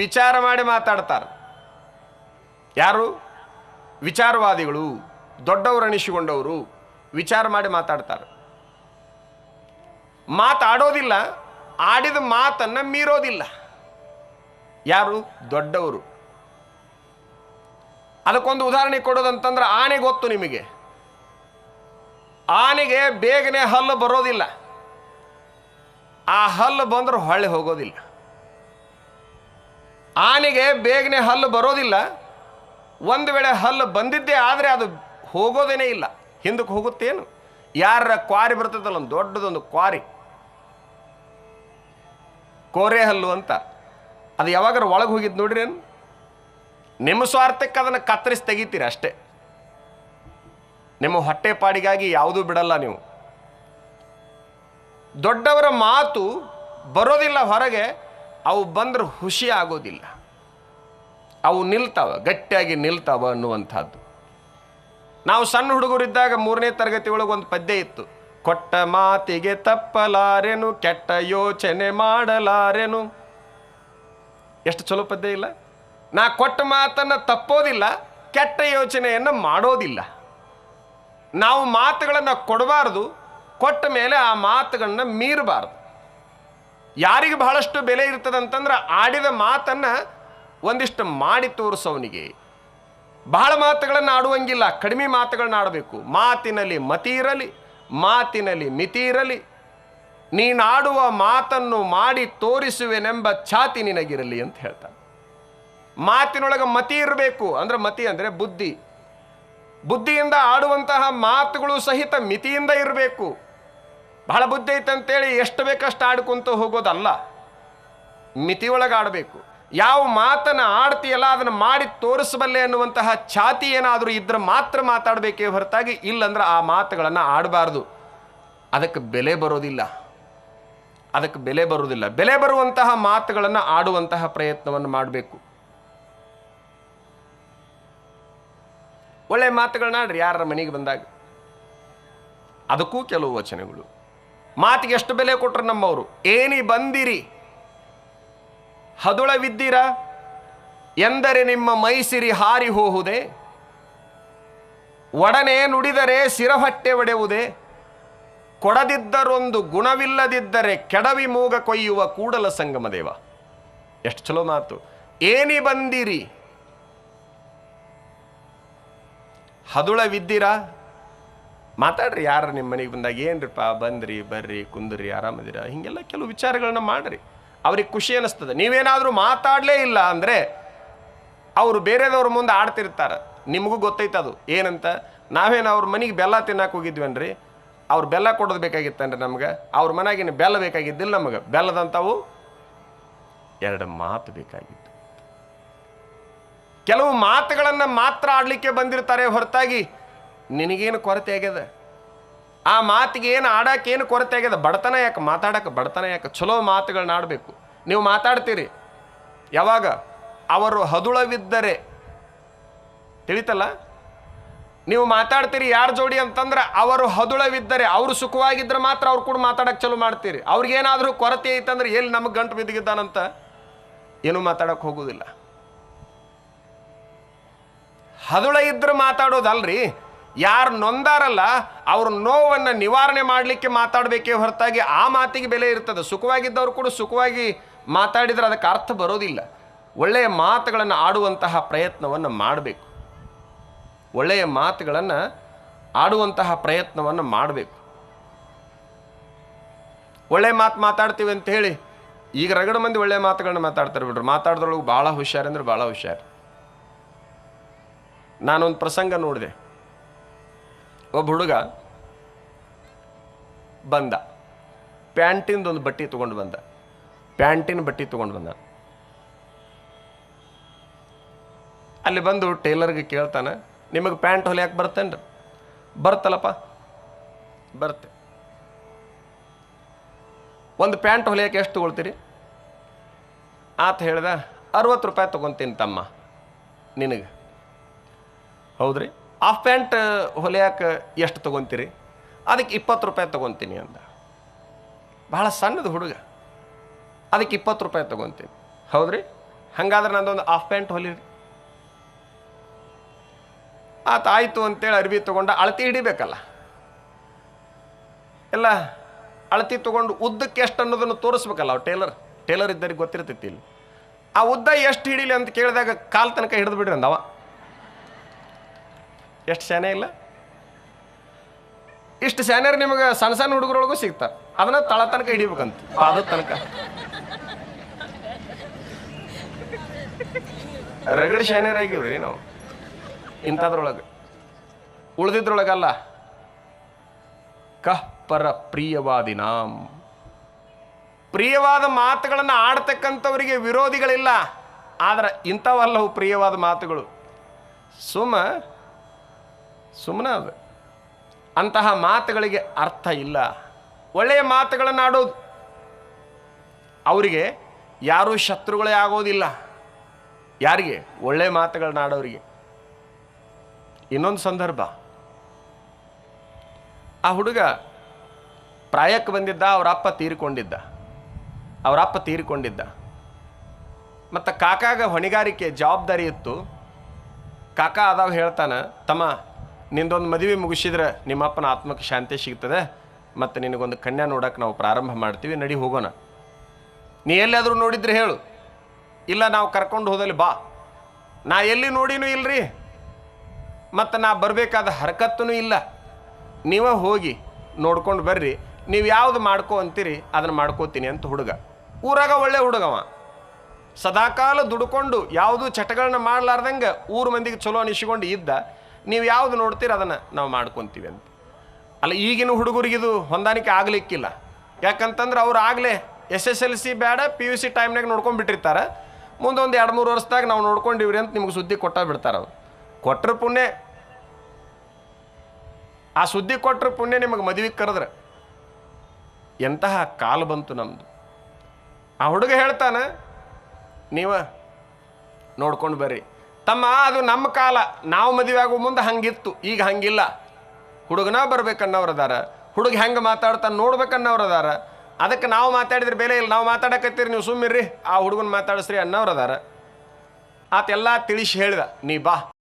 ವಿಚಾರ ಮಾಡಿ ಮಾತಾಡ್ತಾರೆ. ಯಾರು? ವಿಚಾರವಾದಿಗಳು, ದೊಡ್ಡವರು ಅನಿಸಿಕೊಂಡವರು ವಿಚಾರ ಮಾಡಿ ಮಾತಾಡ್ತಾರೆ. ಮಾತಾಡೋದಿಲ್ಲ, ಆಡಿದ ಮಾತನ್ನ ಮೀರೋದಿಲ್ಲ. ಯಾರು? ದೊಡ್ಡವರು. ಅದಕ್ಕೊಂದು ಉದಾಹರಣೆ ಕೊಡೋದಂತಂದ್ರೆ ಆನೆ ಗೊತ್ತು ನಿಮಗೆ. ಆನೆಗೆ ಬೇಗನೆ ಹಲ್ಲು ಬರೋದಿಲ್ಲ. ಆ ಹಲ್ಲು ಬಂದ್ರೆ ಹೊಳ್ಳಿ ಹೋಗೋದಿಲ್ಲ. ಆನೆಗೆ ಬೇಗನೆ ಹಲ್ಲು ಬರೋದಿಲ್ಲ. ಒಂದು ವೇಳೆ ಹಲ್ಲು ಬಂದಿದ್ದೇ ಆದರೆ ಅದು ಹೋಗೋದೇನೇ ಇಲ್ಲ. ಹಿಂದಕ್ಕೆ ಹೋಗುತ್ತೇನು? ಯಾರ ಕ್ವಾರಿ ಬರ್ತದಲ್ಲ, ಒಂದು ದೊಡ್ಡದೊಂದು ಕ್ವಾರಿ. ಕೋರೆ ಹಲ್ಲು ಅಂತ. ಅದು ಯಾವಾಗಾರ ಒಳಗೆ ಹೋಗಿದ್ದು ನೋಡ್ರೇನು ನಿಮ್ಮ ಸ್ವಾರ್ಥಕ್ಕೆ ಅದನ್ನು ಕತ್ತರಿಸಿ ತೆಗಿತೀರಿ ಅಷ್ಟೇ. ನಿಮ್ಮ ಹೊಟ್ಟೆಪಾಡಿಗಾಗಿ ಯಾವುದೂ ಬಿಡಲ್ಲ ನೀವು. ದೊಡ್ಡವರ ಮಾತು ಬರೋದಿಲ್ಲ ಹೊರಗೆ. ಅವು ಬಂದ್ರೆ ಖುಷಿ ಆಗೋದಿಲ್ಲ. ಅವು ನಿಲ್ತಾವ, ಗಟ್ಟಿಯಾಗಿ ನಿಲ್ತಾವ ಅನ್ನುವಂಥದ್ದು. ನಾವು ಸಣ್ಣ ಹುಡುಗರಿದ್ದಾಗ ಮೂರನೇ ತರಗತಿ ಒಳಗೆ ಒಂದು ಪದ್ಯ ಇತ್ತು. ಕೊಟ್ಟ ಮಾತಿಗೆ ತಪ್ಪಲಾರೆನು, ಕೆಟ್ಟ ಯೋಚನೆ ಮಾಡಲಾರೆನು. ಎಷ್ಟು ಚಲೋ ಪದ್ಯ ಇಲ್ಲ? ನಾ ಕೊಟ್ಟ ಮಾತನ್ನು ತಪ್ಪೋದಿಲ್ಲ, ಕೆಟ್ಟ ಯೋಚನೆಯನ್ನು ಮಾಡೋದಿಲ್ಲ. ನಾವು ಮಾತುಗಳನ್ನು ಕೊಡಬಾರ್ದು, ಕೊಟ್ಟ ಮೇಲೆ ಆ ಮಾತುಗಳನ್ನ ಮೀರಬಾರ್ದು. ಯಾರಿಗೆ ಬಹಳಷ್ಟು ಬೆಲೆ ಇರ್ತದಂತಂದ್ರೆ ಆಡಿದ ಮಾತನ್ನು ಒಂದಿಷ್ಟು ಮಾಡಿ ತೋರಿಸೋವನಿಗೆ. ಬಹಳ ಮಾತುಗಳನ್ನು ಆಡುವಂಗಿಲ್ಲ, ಕಡಿಮೆ ಮಾತುಗಳನ್ನ ಆಡಬೇಕು. ಮಾತಿನಲ್ಲಿ ಮತಿ ಇರಲಿ, ಮಾತಿನಲ್ಲಿ ಮಿತಿ ಇರಲಿ ನೀನಾಡುವ ಮಾತನ್ನು ಮಾಡಿ ತೋರಿಸುವೆನೆಂಬ ಛಾತಿ ನಿನಗಿರಲಿ ಅಂತ ಹೇಳ್ತಾನೆ. ಮಾತಿನೊಳಗೆ ಮತಿ ಇರಬೇಕು, ಅಂದ್ರೆ ಮತಿ ಅಂದರೆ ಬುದ್ಧಿ. ಬುದ್ಧಿಯಿಂದ ಆಡುವಂತಹ ಮಾತುಗಳು ಸಹಿತ ಮಿತಿಯಿಂದ ಇರಬೇಕು. ಬಹಳ ಬುದ್ಧಿ ಐತಂತೇಳಿ ಎಷ್ಟು ಬೇಕಷ್ಟು ಆಡ್ಕೊಂತ ಹೋಗೋದಲ್ಲ. ಮಿತಿಯೊಳಗೆ ಆಡಬೇಕು. ಯಾವ ಮಾತನ್ನು ಆಡ್ತೀಯಲ್ಲ, ಅದನ್ನು ಮಾಡಿ ತೋರಿಸಬಲ್ಲೆ ಅನ್ನುವಂತಹ ಛಾತಿ ಏನಾದರೂ ಇದ್ರೆ ಮಾತ್ರ ಮಾತಾಡಬೇಕೇ ಹೊರತಾಗಿ, ಇಲ್ಲಂದ್ರೆ ಆ ಮಾತುಗಳನ್ನು ಆಡಬಾರ್ದು. ಅದಕ್ಕೆ ಬೆಲೆ ಬರೋದಿಲ್ಲ. ಅದಕ್ಕೆ ಬೆಲೆ ಬರುವುದಿಲ್ಲ ಬೆಲೆ ಬರುವಂತಹ ಮಾತುಗಳನ್ನು ಆಡುವಂತಹ ಪ್ರಯತ್ನವನ್ನು ಮಾಡಬೇಕು. ಒಳ್ಳೆ ಮಾತುಗಳನ್ನ ಆಡ್ರಿ ಯಾರ ಮನೆಗೆ ಬಂದಾಗ. ಅದಕ್ಕೂ ಕೆಲವು ವಚನಗಳು. ಮಾತಿಗೆ ಎಷ್ಟು ಬೆಲೆ ಕೊಟ್ರು ನಮ್ಮವರು? ಏನಿ ಬಂದಿರಿ? ಹದುಳವಿದ್ದೀರ ಎಂದರೆ ನಿಮ್ಮ ಮೈಸಿರಿ ಹಾರಿ ಹೋಹುದೆ? ಒಡನೆ ನುಡಿದರೆ ಸಿರಹಟ್ಟೆ ಒಡೆಯುವುದೇ? ಕೊಡದಿದ್ದರೊಂದು ಗುಣವಿಲ್ಲದಿದ್ದರೆ ಕೆಡವಿ ಮೂಗ ಕೊಯ್ಯುವ ಕೂಡಲ ಸಂಗಮ ದೇವ. ಎಷ್ಟು ಚಲೋ ಮಾತು. ಏನಿ ಬಂದಿರಿ? ಹದುಳವಿದ್ದೀರಾ ಮಾತಾಡ್ರಿ, ಯಾರು ನಿಮ್ಮ ಮನೆಗೆ ಬಂದಾಗ, ಏನ್ರಿಪ್ಪ, ಬಂದ್ರಿ, ಬರ್ರಿ, ಕುಂದ್ರಿ, ಆರಾಮದಿರ? ಹಿಂಗೆಲ್ಲ ಕೆಲವು ವಿಚಾರಗಳನ್ನ ಮಾಡ್ರಿ. ಅವ್ರಿಗೆ ಖುಷಿ ಅನ್ನಿಸ್ತದೆ ನೀವೇನಾದರೂ ಮಾತಾಡಲೇ ಇಲ್ಲ ಅಂದರೆ ಅವರು ಬೇರೆದವ್ರ ಮುಂದೆ ಆಡ್ತಿರ್ತಾರೆ. ನಿಮಗೂ ಗೊತ್ತೈತೆ ಅದು. ಏನಂತ? ನಾವೇನು ಅವ್ರ ಮನೆಗೆ ಬೆಲ್ಲ ತಿನ್ನಕ್ಕೆ ಹೋಗಿದ್ವೇನ್ರಿ? ಅವ್ರು ಬೆಲ್ಲ ಕೊಡೋದು ಬೇಕಾಗಿತ್ತನ್ರಿ ನಮ್ಗೆ? ಅವ್ರ ಮನೆಗಿನ ಬೆಲ್ಲ ಬೇಕಾಗಿದ್ದಿಲ್ಲ ನಮಗೆ. ಬೆಲ್ಲದಂಥವು ಎರಡು ಮಾತು ಬೇಕಾಗಿತ್ತು. ಕೆಲವು ಮಾತುಗಳನ್ನು ಮಾತ್ರ ಆಡಲಿಕ್ಕೆ ಬಂದಿರ್ತಾರೆ ಹೊರತಾಗಿ ನಿನಗೇನು ಕೊರತೆ ಆಗ್ಯದ? ಆ ಮಾತಿಗೆ ಏನು ಆಡೋಕ್ಕೇನು ಕೊರತೆ ಆಗ್ಯದ? ಬಡತನ ಯಾಕೆ? ಮಾತಾಡೋಕೆ ಬಡತನ ಯಾಕೆ? ಚಲೋ ಮಾತುಗಳನ್ನ ಆಡಬೇಕು ನೀವು ಮಾತಾಡ್ತೀರಿ. ಯಾವಾಗ? ಅವರು ಹದುಳವಿದ್ದರೆ. ತಿಳಿತಲ್ಲ? ನೀವು ಮಾತಾಡ್ತೀರಿ ಯಾರ ಜೋಡಿ ಅಂತಂದ್ರೆ ಅವರು ಹದುಳವಿದ್ದರೆ, ಅವರು ಸುಖವಾಗಿದ್ದರೆ ಮಾತ್ರ ಅವ್ರು ಕೂಡ ಮಾತಾಡಕ್ಕೆ ಚಲೋ ಮಾಡ್ತೀರಿ. ಅವ್ರಿಗೇನಾದರೂ ಕೊರತೆ ಐತಂದ್ರೆ ಎಲ್ಲಿ ನಮಗೆ ಗಂಟು ಬಿದ್ದಿದ್ದಾನಂತ ಏನೂ ಮಾತಾಡೋಕೆ ಹೋಗೋದಿಲ್ಲ. ಹದುಳ ಇದ್ರೆ ಮಾತಾಡೋದಲ್ರಿ. ಯಾರು ನೊಂದಾರಲ್ಲ, ಅವ್ರ ನೋವನ್ನು ನಿವಾರಣೆ ಮಾಡಲಿಕ್ಕೆ ಮಾತಾಡಬೇಕೇ ಹೊರತಾಗಿ ಆ ಮಾತಿಗೆ ಬೆಲೆ ಇರ್ತದೆ. ಸುಖವಾಗಿದ್ದವರು ಕೂಡ ಸುಖವಾಗಿ ಮಾತಾಡಿದ್ರೆ ಅದಕ್ಕೆ ಅರ್ಥ ಬರೋದಿಲ್ಲ. ಒಳ್ಳೆಯ ಮಾತುಗಳನ್ನು ಆಡುವಂತಹ ಪ್ರಯತ್ನವನ್ನು ಮಾಡಬೇಕು. ಒಳ್ಳೆಯ ಮಾತುಗಳನ್ನು ಆಡುವಂತಹ ಪ್ರಯತ್ನವನ್ನು ಮಾಡಬೇಕು. ಒಳ್ಳೆಯ ಮಾತು ಮಾತಾಡ್ತೀವಿ ಅಂತ ಹೇಳಿ ಈಗ ರಗಡ ಮಂದಿ ಒಳ್ಳೆಯ ಮಾತುಗಳನ್ನ ಮಾತಾಡ್ತಾರೆ ಬಿಡ್ರಿ. ಮಾತಾಡ್ದ್ರೊಳಗೆ ಭಾಳ ಹುಷಾರಂದ್ರೆ ಭಾಳ ಹುಷಾರು. ನಾನೊಂದು ಪ್ರಸಂಗ ನೋಡಿದೆ. ಒಬ್ಬ ಹುಡುಗ ಬಂದ. ಪ್ಯಾಂಟಿಂದೊಂದು ಬಟ್ಟೆ ತೊಗೊಂಡು ಬಂದ. ಪ್ಯಾಂಟಿನ ಬಟ್ಟೆ ತೊಗೊಂಡು ಬಂದ. ಅಲ್ಲಿ ಬಂದು ಟೇಲರ್ಗೆ ಕೇಳ್ತಾನೆ, ನಿಮಗೆ ಪ್ಯಾಂಟ್ ಹೊಲಿಯಕ್ಕೆ ಬರ್ತೇನ್ರಿ? ಬರ್ತಲ್ಲಪ್ಪ. ಬರ್ತೆ ಒಂದು ಪ್ಯಾಂಟ್ ಹೊಲಿಯಕ್ಕೆ ಎಷ್ಟು ತೊಗೊಳ್ತೀರಿ? ಆತ ಹೇಳ್ದ, ಅರವತ್ತು ರೂಪಾಯಿ ತೊಗೊತೀನಿ ತಮ್ಮ, ನಿನಗೆ. ಹೌದ್ರಿ? ಹಾಫ್ ಪ್ಯಾಂಟ್ ಹೊಲಿಯಾಕೆ ಎಷ್ಟು ತೊಗೊತೀರಿ? ಅದಕ್ಕೆ ಇಪ್ಪತ್ತು ರೂಪಾಯಿ ತೊಗೊತೀನಿ ಅಂದ. ಭಾಳ ಸಣ್ಣದು ಹುಡುಗ. ಅದಕ್ಕೆ ಇಪ್ಪತ್ತು ರೂಪಾಯಿ ತೊಗೊತೀನಿ. ಹೌದ್ರಿ? ಹಂಗಾದ್ರೆ ನಂದೊಂದು ಹಾಫ್ ಪ್ಯಾಂಟ್ ಹೊಲಿರಿ. ಆತ ಆಯಿತು ಅಂತೇಳಿ ಅರ್ಬಿ ತೊಗೊಂಡು ಅಳತಿ ಹಿಡಿಬೇಕಲ್ಲ. ಎಲ್ಲ ಅಳತಿ ತೊಗೊಂಡು ಉದ್ದಕ್ಕೆ ಎಷ್ಟು ಅನ್ನೋದನ್ನು ತೋರಿಸ್ಬೇಕಲ್ಲ ಅವು ಟೇಲರ್. ಟೇಲರ್ ಇದ್ದರಿಗೆ ಗೊತ್ತಿರ್ತೈತಿ ಇಲ್ಲಿ. ಆ ಉದ್ದ ಎಷ್ಟು ಹಿಡೀಲಿ ಅಂತ ಕೇಳಿದಾಗ ಕಾಲ್ ತನಕ ಹಿಡಿದು ಬಿಡ್ರಿ ಅಂದವ ಎಷ್ಟು ಶಾನೆ ಇಲ್ಲ? ಇಷ್ಟು ಸ್ಯಾನರ್ ನಿಮಗೆ ಸಣ್ಣ ಸಣ್ಣ ಹುಡುಗರೊಳಗೂ ಸಿಗ್ತಾರೆ ಅದನ್ನ ತಳ ತನಕ ಹಿಡಿಬೇಕಂತ. ಪಾದದ ತನಕ. ರಗಡ್ ಶಾನ್ಯರ್ ಆಗಿವ್ರಿ ನಾವು. ಇಂಥದ್ರೊಳಗೆ. ಉಳ್ದಿದ್ರೊಳಗಲ್ಲ. ಕಹ್ ಪರ ಪ್ರಿಯವಾದಿನಾಂ ಪ್ರಿಯವಾದ ಮಾತುಗಳನ್ನು ಆಡ್ತಕ್ಕಂಥವರಿಗೆ ವಿರೋಧಿಗಳಿಲ್ಲ. ಆದ್ರೆ ಇಂಥವಲ್ಲವು ಪ್ರಿಯವಾದ ಮಾತುಗಳು. ಸುಮ್ಮ ಸುಮ್ಮನೆ ಅಂತಹ ಮಾತುಗಳಿಗೆ ಅರ್ಥ ಇಲ್ಲ. ಒಳ್ಳೆಯ ಮಾತುಗಳನ್ನು ಆಡೋದು. ಅವರಿಗೆ ಯಾರೂ ಶತ್ರುಗಳೇ ಆಗೋದಿಲ್ಲ. ಯಾರಿಗೆ? ಒಳ್ಳೆಯ ಮಾತುಗಳನ್ನ ಆಡೋರಿಗೆ. ಇನ್ನೊಂದು ಸಂದರ್ಭ. ಆ ಹುಡುಗ ಪ್ರಾಯಕ್ಕೆ ಬಂದಿದ್ದ, ಅವರ ಅಪ್ಪ ತೀರಿಕೊಂಡಿದ್ದ. ಅವರ ಅಪ್ಪ ತೀರಿಕೊಂಡಿದ್ದ. ಮತ್ತು ಕಾಕಾಗ ಹೊಣೆಗಾರಿಕೆ ಜವಾಬ್ದಾರಿ ಇತ್ತು. ಕಾಕ ಅದಾವ ಹೇಳ್ತಾನೆ, ತಮ್ಮ ನಿಂದೊಂದು ಮದುವೆ ಮುಗಿಸಿದ್ರೆ ನಿಮ್ಮಪ್ಪನ ಆತ್ಮಕ್ಕೆ ಶಾಂತಿ ಸಿಗ್ತದೆ. ಮತ್ತು ನಿನಗೊಂದು ಕನ್ಯಾ ನೋಡೋಕೆ ನಾವು ಪ್ರಾರಂಭ ಮಾಡ್ತೀವಿ, ನಡಿ ಹೋಗೋಣ. ನೀ ಎಲ್ಲಾದರೂ ನೋಡಿದ್ರೆ ಹೇಳು. ಇಲ್ಲ ನಾವು ಕರ್ಕೊಂಡು ಹೋದಲ್ಲಿ ಬಾ. ನಾ ಎಲ್ಲಿ ನೋಡಿನೂ ಇಲ್ರಿ. ಮತ್ತು ನಾ ಬರಬೇಕಾದ ಹರಕತ್ತೂ ಇಲ್ಲ. ನೀವೇ ಹೋಗಿ ನೋಡ್ಕೊಂಡು ಬರ್ರಿ. ನೀವು ಯಾವುದು ಮಾಡ್ಕೋ ಅಂತೀರಿ, ಅದನ್ನು ಮಾಡ್ಕೋತೀನಿ ಅಂತ ಹುಡುಗ. ಊರಾಗ ಒಳ್ಳೆ ಹುಡುಗವ. ಸದಾಕಾಲ ದುಡ್ಕೊಂಡು ಯಾವುದೂ ಚಟಗಳನ್ನ ಮಾಡಲಾರ್ದಂಗೆ ಊರು ಮಂದಿಗೆ ಚಲೋ ಅನಿಸಿಕೊಂಡು ಇದ್ದ. ನೀವು ಯಾವುದು ನೋಡ್ತೀರ ಅದನ್ನು ನಾವು ಮಾಡ್ಕೊತೀವಿ ಅಂತ. ಅಲ್ಲ, ಈಗಿನ ಹುಡುಗರಿಗಿದು ಹೊಂದಾಣಿಕೆ ಆಗಲಿಕ್ಕಿಲ್ಲ. ಯಾಕಂತಂದ್ರೆ ಅವ್ರು ಆಗಲೇ ಎಸ್ ಎಸ್ ಎಲ್ ಸಿ ಬೇಡ, ಪಿ ಯು ಸಿ ಟೈಮ್ನಾಗ ನೋಡ್ಕೊಂಡ್ಬಿಟ್ಟಿರ್ತಾರೆ. ಮುಂದೆ ಒಂದು ಎರಡು ಮೂರು ವರ್ಷದಾಗ ನಾವು ನೋಡ್ಕೊಂಡಿವ್ರಿ ಅಂತ ನಿಮ್ಗೆ ಸುದ್ದಿ ಕೊಟ್ಟ ಬಿಡ್ತಾರೆ ಅವ್ರು. ಕೊಟ್ಟರು ಪುಣ್ಯ, ಆ ಸುದ್ದಿ ಕೊಟ್ಟರು ಪುಣ್ಯ ನಿಮಗೆ ಮದುವೆಗೆ ಕರೆದ್ರೆ. ಎಂತಹ ಕಾಲ ಬಂತು ನಮ್ಮದು ಆ ಹುಡುಗ ಹೇಳ್ತಾನೆ, ನೀವ ನೋಡ್ಕೊಂಡು ಬರ್ರಿ. ತಮ್ಮ ಅದು ನಮ್ಮ ಕಾಲ, ನಾವು ಮದುವೆ ಆಗೋ ಮುಂದೆ ಹಂಗಿತ್ತು, ಈಗ ಹಂಗಿಲ್ಲ. ಹುಡುಗನ ಬರ್ಬೇಕನ್ನೋರು ಅದಾರ ಹುಡುಗ ಹೆಂಗೆ ಮಾತಾಡ್ತಾನೆ ನೋಡ್ಬೇಕನ್ನೋರು ಅದಾರ ಅದಕ್ಕೆ ನಾವು ಮಾತಾಡಿದ್ರೆ ಬೇರೆ ಇಲ್ಲ, ನಾವು ಮಾತಾಡಕತ್ತೀರಿ ನೀವು ಸುಮ್ಮಿರ್ರಿ ಆ ಹುಡುಗನ ಮಾತಾಡಿಸ್ರಿ ಅನ್ನೋರು ಅದಾರ ಆತೆಲ್ಲ ತಿಳಿಸಿ ಹೇಳ್ದ, ನೀ ಬಾ.